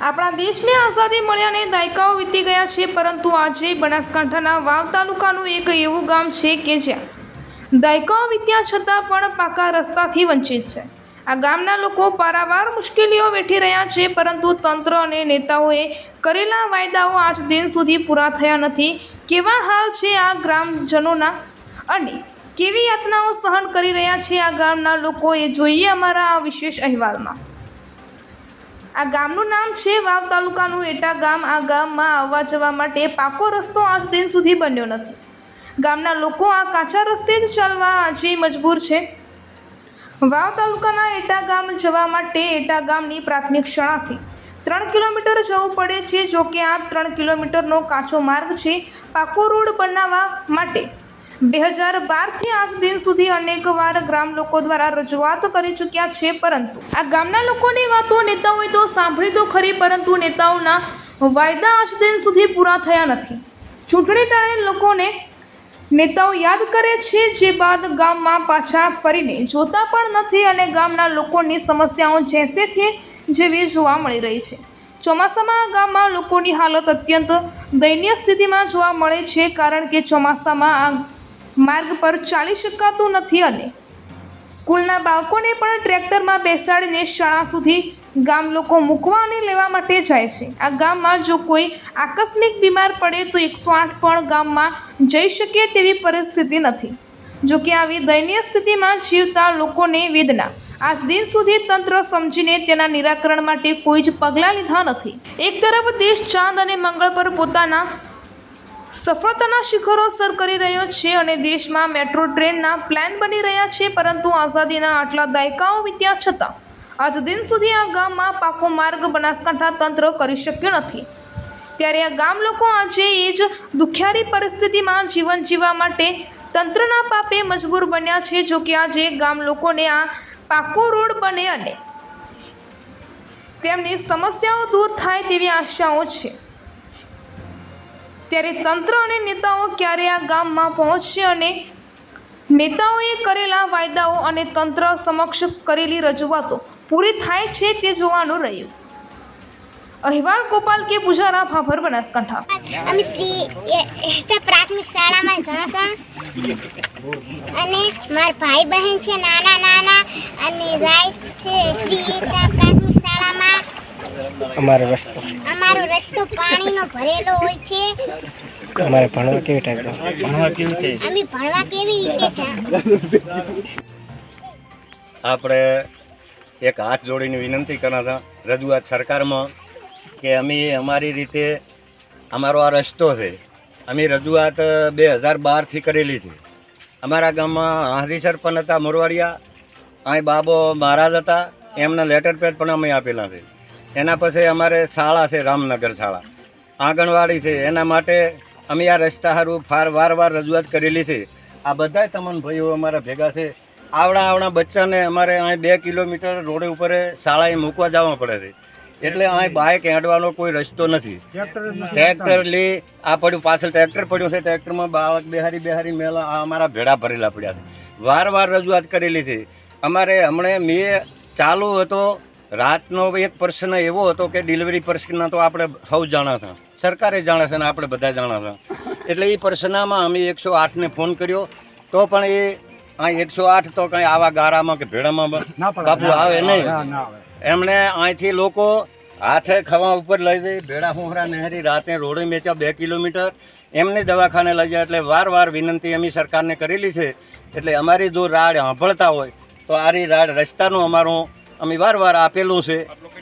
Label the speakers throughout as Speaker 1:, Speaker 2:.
Speaker 1: આપણા દેશને આઝાદી મળ્યાને દાયકાઓ વીતી ગયા છે, પરંતુ આજે બનાસકાંઠાના વાવ તાલુકાનું એક એવું ગામ છે કે જ્યાં દાયકાઓ વીત્યા છતાં પણ પાકા રસ્તાથી વંચિત છે. આ ગામના લોકો પારાવાર મુશ્કેલીઓ વેઠી રહ્યા છે, પરંતુ તંત્ર અને નેતાઓએ કરેલા વાયદાઓ આજ દિન સુધી પૂરા થયા નથી. કેવા હાલ છે આ ગ્રામજનોના અને કેવી યાતનાઓ સહન કરી રહ્યા છે આ ગામના લોકો એ જોઈએ અમારા આ વિશેષ અહેવાલમાં. આ ગામનું નામ છે વાવ તાલુકાનું એટા ગામ. આ ગામમાં આવવા જવા માટે પાકો રસ્તો આજ દિન સુધી બન્યો નથી. ગામના લોકો આ કાચા રસ્તે જ ચાલવા આજે મજબૂર છે. વાવ તાલુકાના એટા ગામ જવા માટે એટા ગામની પ્રાથમિક શાળાથી ત્રણ કિલોમીટર જવું પડે છે જો કે આ ત્રણ કિલોમીટરનો કાચો માર્ગ છે પાકો રોડ બનાવવા માટે. બે હજાર બારથી આજ દિન સુધી અનેકવાર ગ્રામ લોકો દ્વારા રજૂઆત કરી ચૂક્યા છે, પરંતુ આ ગામના લોકોની વાતો નેતાઓએ તો સાંભળી તો ખરી, પરંતુ નેતાઓના વાયદા આજ દિન સુધી પૂરા થયા નથી. ચૂંટણી ટાણે લોકોને નેતાઓ યાદ કરે છે, જે બાદ ગામમાં પાછા ફરીને જોતા પણ નથી અને ગામના લોકોની સમસ્યાઓ જેસેથી જેવી જોવા મળી રહી છે. ચોમાસામાં ગામમાં લોકોની હાલત અત્યંત દયનીય સ્થિતિમાં જોવા મળે છે, કારણ કે ચોમાસામાં આ માર્ગ પર ચાલી શકાતું નથી અને સ્કૂલના બાળકોને પણ ટ્રેક્ટરમાં બેસાડીને શાળા સુધી ગામ લોકો મૂકવા અને લેવા માટે જાય છે. આ ગામમાં જો કોઈ આકસ્મિક બીમાર પડે તો એકસો આઠ પણ ગામમાં જઈ શકે તેવી પરિસ્થિતિ નથી. જો કે આવી દયનીય સ્થિતિમાં જીવતા લોકોને વેદના. આજ દિન સુધી તંત્ર સમજીને તેના નિરાકરણ માટે કોઈ જ પગલાં લીધા નથી. એક તરફ દેશ ચાંદ અને મંગળ પર પોતાના સફળતાના શિખરો સર કરી રહ્યો છે અને દેશમાં મેટ્રો ટ્રેનના પ્લાન બની રહ્યા છે, પરંતુ આઝાદીના આટલા દાયકાઓ વીત્યા છતાં આજ દિન સુધી આ ગામમાં પાકો માર્ગ, બનાસકાંઠા તંત્ર કરી શક્યું નથી. ત્યારે આ ગામ લોકો આજે એ જ દુખિયારી પરિસ્થિતિમાં જીવન જીવવા માટે તંત્રના પાપે મજબૂર બન્યા છે, જો કે આજે ગામ લોકોને આ પાકો રોડ બને અને તેમની સમસ્યાઓ દૂર થાય તેવી આશાઓ છે. ત્યારે તંત્ર અને નેતાઓ ક્યારે આ ગામમાં પહોંચશે અને નેતાઓએ કરેલા વાયદાઓ અને તંત્ર સમક્ષ કરેલી રજૂઆતો પૂરી થાય છે તે જોવાનું રહ્યું. અહેવાલ ગોપાલ કે પૂજારા ભાભર બનાસકાંઠા.
Speaker 2: અમે શ્રી પ્રાથમિક શાળામાં જાશું. અને મારા ભાઈ બહેન છે, નાના નાના, અને રાઈસ છે, શ્રી પ્રાથમિક
Speaker 3: અમારો રસ્તો.
Speaker 2: અમારો રસ્તો પાણીનો ભરેલો હોય છે.
Speaker 3: અમારે ભણવા કેવી ટાઈપનો
Speaker 2: અમે ભણવા કેવી રીતે છે
Speaker 4: આપણે એક હાથ જોડીને વિનંતી કરતા હતા રજૂઆત સરકારમાં કે અમે અમારી રીતે અમારો આ રસ્તો છે. અમે રજૂઆત બે હજાર બારથી કરેલી છે. અમારા ગામમાં હાથી સરપંચ હતા મોરવાડિયા. અહીં બાબો મહારાજ હતા એમના લેટર પેડ પણ અમે આપેલા છે. એના પછી અમારે શાળા છે રામનગર શાળા. આંગણવાડી છે એના માટે અમે આ રસ્તા સારું ફાર વાર વાર રજૂઆત કરેલી છે. આ બધાય તમામ ભાઈઓ અમારા ભેગા છે. આવડા આવડા બચ્ચાને અમારે અહીં બે કિલોમીટર રોડ ઉપર શાળાએ મૂકવા જવા પડે છે. એટલે અહીં બાઇક હેંડવાનો કોઈ રસ્તો નથી. ટ્રેક્ટર લી આ પડ્યું પાછળ ટ્રેક્ટર પડ્યું છે ટ્રેક્ટરમાં બાળક બેહારી બેહારી મેલા આ અમારા ભેડા ભરેલા પડ્યા છે. વાર વાર રજૂઆત કરેલી છે. અમારે હમણાં મેં ચાલુ હતો રાતનો એક પ્રશ્ન એવો હતો કે ડિલિવરી પ્રશ્ન તો આપણે સૌ જાણા હતા સરકારે જાણે છે ને આપણે બધા જાણા હતા એટલે એ પ્રશ્નમાં અમે એકસો આઠને ફોન કર્યો. તો પણ એ આ એકસો આઠ તો કંઈ આવા ગારામાં કે ભેડામાં બાપુ આવે નહીં. એમણે અહીંથી લોકો હાથે ખવા ઉપર લઈ જઈ ભેડા હુંહરા નહેરી રાતે રોડે મેચા બે કિલોમીટર. એમને દવાખાને લઈ જાય એટલે વાર વાર વિનંતી અમે સરકારને કરેલી છે. એટલે અમારી જો રાડ સાંભળતા હોય તો આરી રાડ રસ્તાનું અમારું અમે વાર વાર આપેલું છે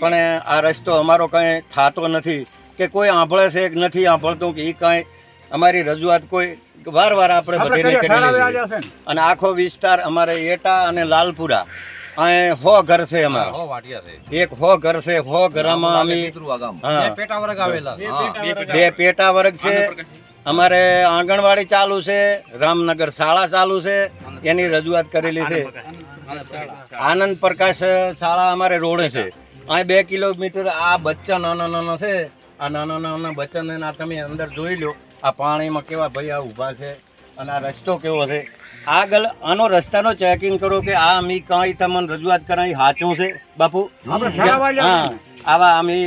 Speaker 4: પણ આ રસ્તો અમારો કંઈ થતો નથી કે કોઈ આંભળે છે કે નથી આંભળતું કે એ કાંઈ અમારી રજૂઆત કોઈ વાર વાર આપણે બધીને અને આખો વિસ્તાર અમારે એટા અને લાલપુરા અહીં હો ઘર છે અમારા. એક હો ઘર છે હો ઘરમાં અમે બે પેટા વર્ગ છે. અમારે આંગણવાડી ચાલુ છે રામનગર શાળા ચાલુ છે એની રજૂઆત કરેલી છે. આનંદ પ્રકાશ શાળા અમારે રોડે છે. અહીં બે કિલોમીટર આ બચ્ચા નાના નાના છે. આ નાના નાના બચ્ચાને આ તમે અંદર જોઈ લો આ પાણીમાં કેવા ભાઈ આ ઊભા છે અને આ રસ્તો કેવો છે. આગળ આનો રસ્તાનો ચેકિંગ કરો કે આ અમે કાંઈ તમને રજૂઆત કરાવી સાચું છે બાપુ? હા. આવા અમે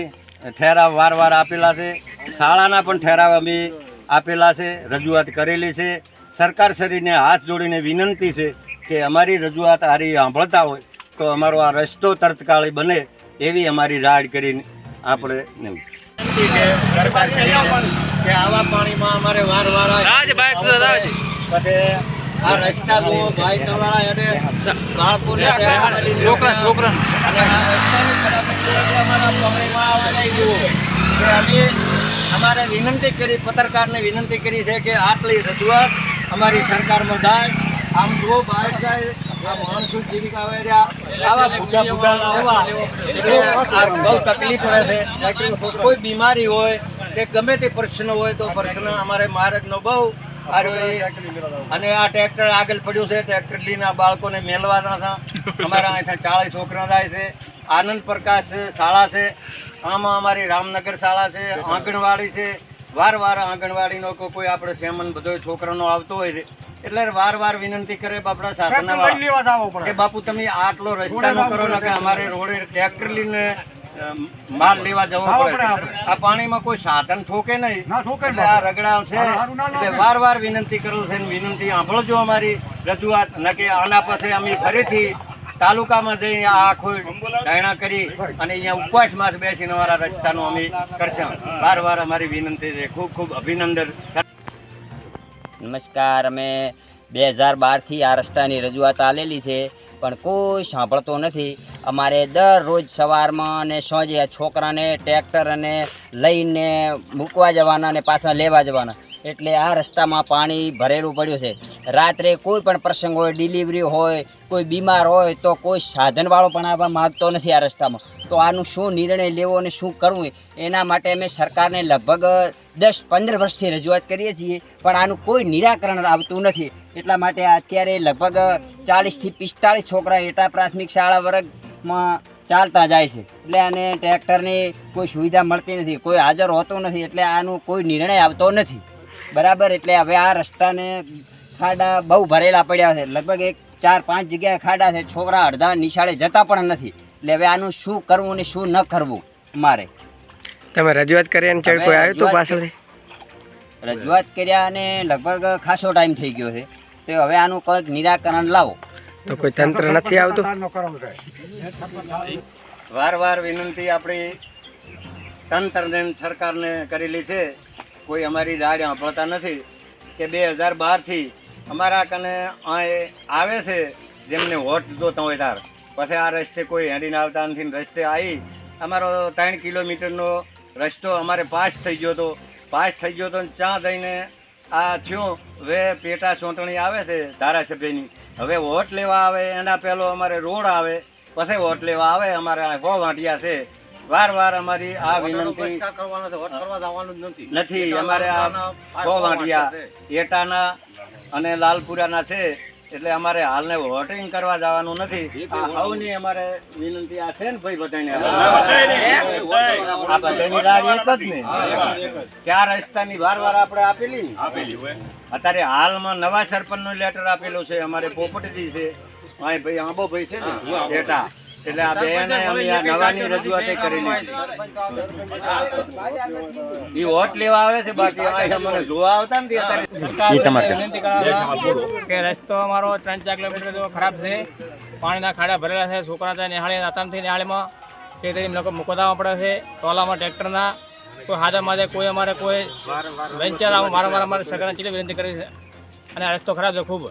Speaker 4: ઠેરાવ વાર વાર આપેલા છે. શાળાના પણ ઠેરાવ અમે આપેલા છે રજૂઆત કરેલી છે. સરકાર શ્રીને હાથ જોડીને વિનંતી છે કે અમારી રજૂઆત હારી સાંભળતા હોય તો અમારો આ રસ્તો તરતકાળી બને એવી અમારી રાડ કરીને આપણે કે આવા પાણીમાં અમારે વાર વાર પછી આ રસ્તા જો ભાઈ તમારા એને બાળકોને છોકરા છોકરા અને આ રસ્તાની અમારા પાણીમાં આવવા નહીં જુઓ. કે અમે અમારે વિનંતી કરી પત્રકારને વિનંતી કરી છે કે આટલી રજૂઆત અમારી સરકારમાં થાય. આમ જુઓ જાય આ માણસો જીવિકા આવે આવા ભૂખા ભૂખા આવવા બહુ તકલીફ પડે છે. કોઈ બીમારી હોય કે ગમે તે પ્રશ્ન હોય તો પ્રશ્ન અમારે મહારાજનો બહુ અને આ ટ્રેક્ટર આગળ પડ્યું છે, ટ્રેક્ટર લઈને બાળકોને મેળવાના હતા. અમારા અહીંથી ચાળીસ છોકરા થાય છે. આનંદ પ્રકાશ શાળા છે. આમાં અમારી રામનગર શાળા છે, આંગણવાડી છે. વાર વાર આંગણવાડીનો કોઈ આપણે સેમન બધો છોકરાનો આવતો હોય છે. એટલે વાર વાર વિનંતી કરે બાપડા સાધના કે બાપુ તમે આટલો રસ્તાનો કરો ને કે અમારે રોડે ટ્રેક્ટર લઈને માલ લેવા જવો પડે. આ પાણીમાં કોઈ સાધન ઠોકે નહીં. એટલે આ રગડા છે. એટલે વાર વાર વિનંતી કરેલ છે વિનંતી સાંભળજો અમારી રજૂઆત. ન કે આના પાસે અમે ફરીથી તાલુકામાં જઈ આ આખો ધારણા કરી અને અહીંયા ઉપવાસમાં જ બેસીને અમારા રસ્તાનો અમે કરશું. વાર વાર અમારી વિનંતી છે. ખૂબ ખૂબ અભિનંદન.
Speaker 5: નમસ્કાર, અમે બે હજાર બારથી આ રસ્તાની રજૂઆત આલેલી છે, પણ કોઈ સાંભળતો નથી. અમારે દરરોજ સવારમાં અને સાંજે છોકરાને ટ્રેક્ટર અને લઈને મૂકવા જવાના અને પાછા લેવા જવાના. એટલે આ રસ્તામાં પાણી ભરેલું પડ્યું છે. રાત્રે કોઈ પણ પ્રસંગ હોય ડિલિવરી હોય, કોઈ બીમાર હોય, તો કોઈ સાધનવાળો પણ આવવા માગતો નથી આ રસ્તામાં. તો આનું શું નિર્ણય લેવો અને શું કરવું, એના માટે અમે સરકારને લગભગ દસ પંદર વર્ષથી રજૂઆત કરીએ છીએ, પણ આનું કોઈ નિરાકરણ આવતું નથી. એટલા માટે અત્યારે લગભગ ચાલીસથી પિસ્તાળીસ છોકરા એટા પ્રાથમિક શાળા વર્ગમાં ચાલતા જાય છે. એટલે આને ટ્રેક્ટરની કોઈ સુવિધા મળતી નથી, કોઈ હાજર હોતું નથી, એટલે આનું કોઈ નિર્ણય આવતો નથી. બરાબર? એટલે હવે આ રસ્તાને ખાડા બહુ ભરેલા પડ્યા છે. લગભગ એક ચાર પાંચ જગ્યાએ ખાડા છે. છોકરા અડધા નિશાળે જતા પણ નથી. એટલે હવે આનું શું કરવું ને શું ન કરવું મારે.
Speaker 3: તમે રજૂઆત કરી અને ચડ કોઈ આવ્યું હતું
Speaker 5: રજૂઆત રજૂઆત કર્યા અને લગભગ ખાસો ટાઈમ થઈ ગયો છે. તો હવે આનું કંઈક નિરાકરણ લાવો.
Speaker 3: તો કોઈ તંત્ર નથી આવતું?
Speaker 4: વાર વાર વિનંતી આપણી તંત્રને સરકારને કરેલી છે. કોઈ અમારી રાડ સાંભળતા નથી કે બે હજાર બારથી અમારા કને અહીં આવે છે જેમને વોટ જોતા હોય તાર. પછી આ રસ્તે કોઈ હેડીને આવતા નથી રસ્તે આવી અમારો ત્રણ કિલોમીટરનો રસ્તો અમારે પાસ થઈ ગયો હતો. પાસ થઈ ગયો હતો ને ત્યાં જઈને આ થયું. હવે પેટા ચૂંટણી આવે છે ધારાસભ્યની. હવે વોટ લેવા આવે એના પહેલો અમારે રોડ આવે. પછી વોટ લેવા આવે અમારે બહુ વાંટિયા છે. વાર વાર અમારી આ વિનંતી નથી. અમારે આ બહુ વાંટિયા એટાના અને લાલપુરાના છે. એટલે અમારે હાલને વોટિંગ કરવા જવાનું નથી સૌની અમારે વિનંતી આ છે ને ભાઈ બધાને આ બધાની રાડ એક જ ને કે રસ્તાની વાર વાર આપણે આપેલી ને અત્યારે હાલમાં નવા સરપંચનો લેટર આપેલું છે અમારે પોપટજી છે હા ભાઈ આંબો ભાઈ છે ને બેટા એટલે આ બેને અમે આ નવાની રજૂઆત કરેલી છે એ વોટ લેવા આવે છે બાકી અમને જોવા આવતા ને અત્યારે.
Speaker 6: કે રસ્તો અમારો ત્રણ ચાર કિલોમીટર જેવો ખરાબ છે. પાણીના ખાડા ભરેલા છે છોકરા ત્યાં નિહાળી આતામથી નિહાળીમાં. તે તરી લોકો મૂકવા પડે છે. ટોલામાં ટ્રેક્ટરના. કોઈ હાજર માજે કોઈ અમારે કોઈ વેન્ચર આવું વારંવાર અમારે સરકારને ચીલી વિનંતી કરી છે. અને આ રસ્તો ખરાબ છે ખૂબ.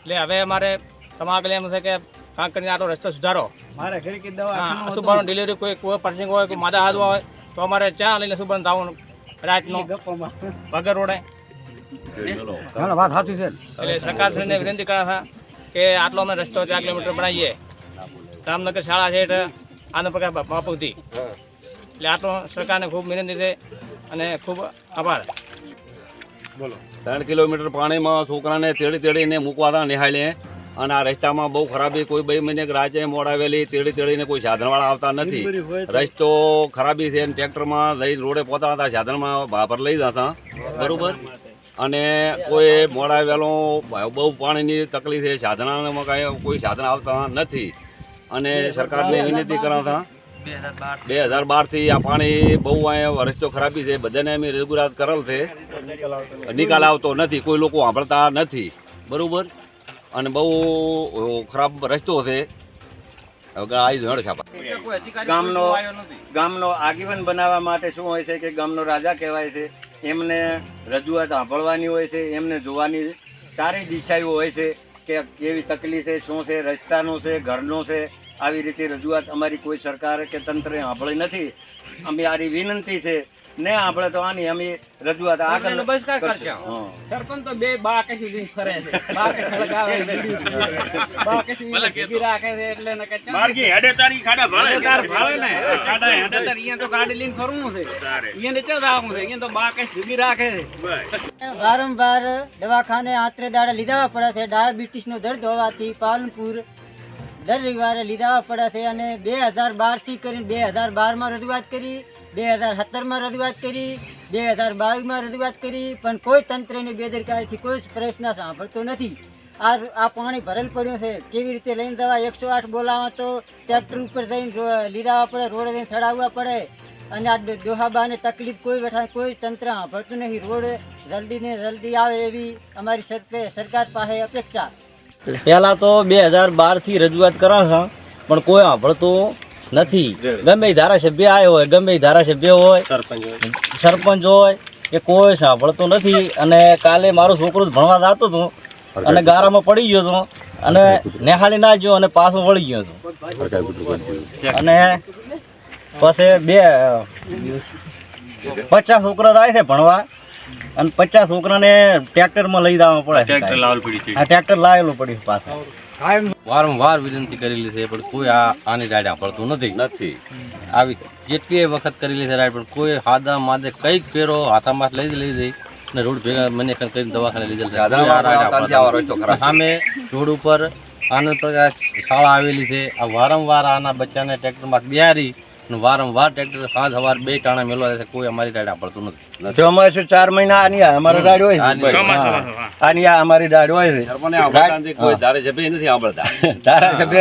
Speaker 6: એટલે હવે અમારે તમારા આગળ એમ છે કે કાંક કરીને આટલો રસ્તો સુધારો. હા અશુભાનો ડિલિવરી કોઈ કોઈ પ્રસંગ હોય કોઈ માદા હાથ હોય તો અમારે ચા લઈને અશુભાને જવાનું રાતનો વગર રોડે. એટલે સરકારશ્રીને વિનંતી કરા હતા કે આટલો અમે રસ્તો ચાર કિલોમીટર બનાવીએ. રામનગર શાળા છે એટલે આનંદ પ્રકાર બાપુથી. એટલે આટલો સરકારને ખૂબ વિનંતી છે અને ખૂબ આભાર. બોલો.
Speaker 7: ત્રણ કિલોમીટર પાણીમાં છોકરાને તેડી તેડીને મૂકવાતા નિહાળીએ અને આ રસ્તામાં બહુ ખરાબી કોઈ બે મહિને રાજે મોડાવેલી તેડી તેડીને કોઈ સાધનવાળા આવતા નથી. રસ્તો ખરાબી છે અને ટ્રેક્ટરમાં લઈ રોડે પોતા હતા સાધનમાં ભાભર લઈ જતા. બરાબર? અને કોઈ મોડાવેલો બહુ પાણીની તકલીફ છે સાધનામાં કાંઈ કોઈ સાધન આવતા નથી. અને સરકારને વિનંતી કરાતા બે હજાર બારથી આ પાણી બહુ અહીંયા રસ્તો ખરાબી છે બધાને અમે રજૂઆત કરેલ છે. નિકાલ આવતો નથી કોઈ લોકો સાંભળતા નથી. બરોબર? અને બહુ ખરાબ રસ્તો છે.
Speaker 4: ગામનો ગામનો આગેવાન બનાવવા માટે શું હોય છે કે ગામનો રાજા કહેવાય છે. એમને રજૂઆત સાંભળવાની હોય છે એમને જોવાની સારી દિશાઓ હોય છે કે કેવી તકલીફ છે શું છે રસ્તાનું છે ઘરનો છે. આવી રીતે રજૂઆત અમારી કોઈ સરકાર કે તંત્રે સાંભળી નથી. અમે આરી વિનંતી છે ને આપણે તો આની અમે રજૂઆત આગળ બહિષ્કાર કરશે.
Speaker 8: સરપંચ તો બે બા કે સુધી ફરે છે. બા કે સળગાવે. બા કે સુધી ભેગી રાખે છે એટલે ને કે ચાલ. હેડેતાર ભાળે. ને. ખાડા હેડેતાર અહીંયા તો ગાડી લઈને ફરવું છે. અહીંયા ને ચાલ આવું છે. અહીંયા તો બા કે ભેગી રાખે છે.
Speaker 9: વારંવાર દવાખાને આત્રે દાડે લીધા પડે છે. ડાયાબિટીસનો દર્દ હોવાથી પાલનપુર દર રવિવારે લીધા પડે છે અને બે હજાર બારથી કરીને બે હજાર બારમાં રજૂઆત કરી. બે હજાર સત્તરમાં રજૂઆત કરી, બે હજાર બાવીસમાં રજૂઆત કરી, પણ કોઈ તંત્રની બેદરકારીથી કોઈ પ્રશ્ન સાંભળતો નથી. આ આ પાણી ભરેલ પડ્યું છે. કેવી રીતે લઈને દવા એકસો આઠ બોલાવવા તો ટ્રેક્ટર ઉપર જઈને લીધાવા પડે, રોડે જઈને ચડાવવા પડે. અને આ ડોહાબાને તકલીફ કોઈ બેઠા કોઈ તંત્ર સાંભળતું નહીં રોડ જલ્દી ને જલ્દી આવે એવી અમારી સરકે- સરકાર પાસે અપેક્ષા.
Speaker 10: પહેલાં તો બે હજાર બારથી રજૂઆત કરાશા, પણ કોઈ સાંભળતું નથી. ગમે ધારાસભ્ય આવ્યો હોય ગમે ધારાસભ્ય હોય સરપંચ હોય. કે કોઈ સાંભળતું નથી. અને કાલે મારું છોકરું ભણવા જતો હતો અને ગારામાં પડી ગયો હતો અને નેહાળી ના ગયો અને પાછું વળી ગયો હતો અને પછી બે પચાસ છોકરા થાય છે ભણવા. અને પચાસ છોકરાને ટ્રેક્ટરમાં લઈ જવા પડે ટ્રેક્ટર લાવેલું પડ્યું પાછળ
Speaker 11: વારંવાર વિનંતી કરેલી છે પણ કોઈ આ આની રાઈડ આપડતું નથી.
Speaker 7: નથી.
Speaker 11: આવી જેટલી વખત કરેલી છે રાઈડ પણ કોઈ હાદા માદે કંઈક પેરો હાથામાં લઈ લઈ જઈ ને રોડ ભેગા મને કરીને દવાખાને લીધેલ સાંભળતા નથી. સામે રોડ ઉપર આનંદ પ્રકાશ શાળા આવેલી છે. આ વારંવાર આના બચ્ચાને ટ્રેક્ટરમાં બિહારી વારંવાર ટ્રેક્ટર સાંજ સવાર બે ટાણા મેળવા છે કોઈ અમારી રાઈડ આપડતું નથી.
Speaker 4: ચોમાસું ચાર મહિના આની આ અમારે દાડ હોય
Speaker 11: આની
Speaker 4: અમારી દાડ હોય છે.
Speaker 7: કોઈ ધારાસભ્ય નથી સાંભળતા
Speaker 4: ધારાસભ્ય